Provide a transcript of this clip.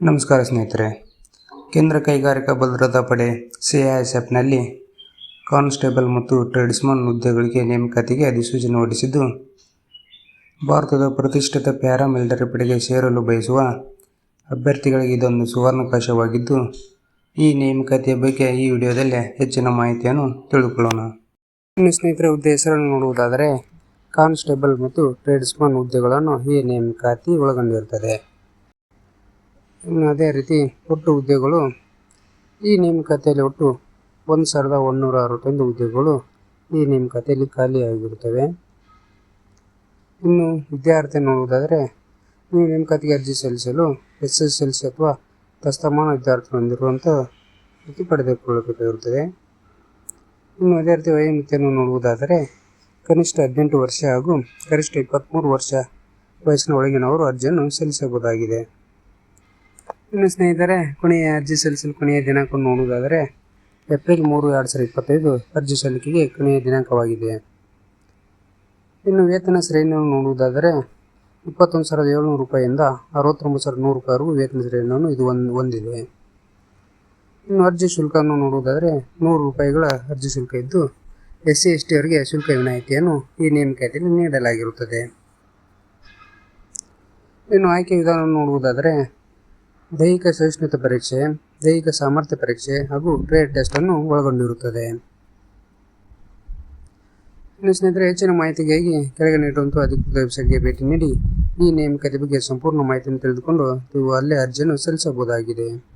ನಮಸ್ಕಾರ ಸ್ನೇಹಿತರೆ. ಕೇಂದ್ರ ಕೈಗಾರಿಕಾ ಭದ್ರತಾ ಪಡೆ ಸಿಐಎಸ್ಎಫ್ನಲ್ಲಿ ಕಾನ್ಸ್ಟೇಬಲ್ ಮತ್ತು ಟ್ರೇಡ್ಸ್ಮನ್ ಹುದ್ದೆಗಳಿಗೆ ನೇಮಕಾತಿಗೆ ಅಧಿಸೂಚನೆ ಹೊರಡಿಸಿದ್ದು, ಭಾರತದ ಪ್ರತಿಷ್ಠಿತ ಪ್ಯಾರಾಮಿಲಿಟರಿ ಪಡೆಗೆ ಸೇರಲು ಬಯಸುವ ಅಭ್ಯರ್ಥಿಗಳಿಗೆ ಇದೊಂದು ಸುವರ್ಣಾವಕಾಶವಾಗಿದ್ದು, ಈ ನೇಮಕಾತಿಯ ಬಗ್ಗೆ ಈ ವಿಡಿಯೋದಲ್ಲಿ ಹೆಚ್ಚಿನ ಮಾಹಿತಿಯನ್ನು ತಿಳಿದುಕೊಳ್ಳೋಣ. ಇನ್ನು ಸ್ನೇಹಿತರೆ, ಹುದ್ದೆ ಹೆಸರನ್ನು ನೋಡುವುದಾದರೆ ಕಾನ್ಸ್ಟೇಬಲ್ ಮತ್ತು ಟ್ರೇಡ್ಸ್ಮನ್ ಹುದ್ದೆಗಳನ್ನು ಈ ನೇಮಕಾತಿ ಒಳಗೊಂಡಿರುತ್ತದೆ. ಇನ್ನು ಅದೇ ರೀತಿ ಒಟ್ಟು ಹುದ್ದೆಗಳು, ಈ ನೇಮಕಾತಿಯಲ್ಲಿ ಒಟ್ಟು ಒಂದು ಸಾವಿರದ ಒಂದುನೂರ ಅರವತ್ತೊಂದು ಹುದ್ದೆಗಳು ಈ ನೇಮಕಾತಿಯಲ್ಲಿ ಖಾಲಿಯಾಗಿರುತ್ತವೆ. ಇನ್ನು ವಿದ್ಯಾರ್ಥಿ ನೋಡುವುದಾದರೆ ಈ ನೇಮಕಾತಿಗೆ ಅರ್ಜಿ ಸಲ್ಲಿಸಲು ಎಸ್ ಎಸ್ ಎಲ್ ಸಿ ಅಥವಾ ದಸ್ತಮಾನ ವಿದ್ಯಾರ್ಥಿ ಹೊಂದಿರುವಂಥ ಪಡೆದುಕೊಳ್ಳಬೇಕಾಗಿರುತ್ತದೆ. ಇನ್ನು ಅದೇ ರೀತಿ ವಯೋಮಿತಿಯನ್ನು ನೋಡುವುದಾದರೆ ಕನಿಷ್ಠ ಹದಿನೆಂಟು ವರ್ಷ ಹಾಗೂ ಗರಿಷ್ಠ ಇಪ್ಪತ್ತ್ಮೂರು ವರ್ಷ ವಯಸ್ಸಿನ ಒಳಗಿನವರು ಅರ್ಜಿಯನ್ನು ಸಲ್ಲಿಸಬಹುದಾಗಿದೆ. ಇನ್ನು ಸ್ನೇಹಿತರೆ, ಕೊನೆಯ ಅರ್ಜಿ ಸಲ್ಲಿಸಲು ಕೊನೆಯ ದಿನಾಂಕ ನೋಡುವುದಾದರೆ, ಏಪ್ರಿಲ್ ಮೂರು, ಎರಡು ಸಾವಿರದ ಇಪ್ಪತ್ತೈದು ಅರ್ಜಿ ಸಲ್ಲಿಕೆಗೆ ಕೊನೆಯ ದಿನಾಂಕವಾಗಿದೆ. ಇನ್ನು ವೇತನ ಶ್ರೇಣಿಯನ್ನು ನೋಡುವುದಾದರೆ, ಇಪ್ಪತ್ತೊಂದು ಸಾವಿರದ ಏಳ್ನೂರು ರೂಪಾಯಿಯಿಂದ ಅರವತ್ತೊಂಬತ್ತು ಸಾವಿರದ ನೂರು ರೂಪಾಯಿವರೆಗೂ ವೇತನ ಶ್ರೇಣಿಯನ್ನು ಇದು ಒಂದು ಹೊಂದಿದೆ ಇನ್ನು ಅರ್ಜಿ ಶುಲ್ಕವನ್ನು ನೋಡುವುದಾದರೆ, ನೂರು ರೂಪಾಯಿಗಳ ಅರ್ಜಿ ಶುಲ್ಕ ಇದ್ದು ಎಸ್ ಸಿ ಎಸ್ ಟಿಯವರಿಗೆ ಶುಲ್ಕ ವಿನಾಯಿತಿಯನ್ನು ಈ ನೇಮಕಾತಿಯಲ್ಲಿ ನೀಡಲಾಗಿರುತ್ತದೆ. ಇನ್ನು ಆಯ್ಕೆ ವಿಧಾನವನ್ನು ನೋಡುವುದಾದರೆ, ದೈಹಿಕ ಸಹಿಷ್ಣುತೆ ಪರೀಕ್ಷೆ, ದೈಹಿಕ ಸಾಮರ್ಥ್ಯ ಪರೀಕ್ಷೆ ಹಾಗೂ ಟ್ರೇಡ್ ಟೆಸ್ಟ್ ಅನ್ನು ಒಳಗೊಂಡಿರುತ್ತದೆ. ಇನ್ನು ಸ್ನೇಹಿತರೆ, ಹೆಚ್ಚಿನ ಮಾಹಿತಿಗಾಗಿ ಕೆಳಗೆ ನೀಡುವಂತಹ ಅಧಿಕೃತ ವೆಬ್ಸೈಟ್ಗೆ ಭೇಟಿ ನೀಡಿ ಈ ನೇಮಕಾತಿ ಬಗ್ಗೆ ಸಂಪೂರ್ಣ ಮಾಹಿತಿಯನ್ನು ತಿಳಿದುಕೊಂಡು ನೀವು ಅಲ್ಲೇ ಅರ್ಜಿಯನ್ನು ಸಲ್ಲಿಸಬಹುದಾಗಿದೆ.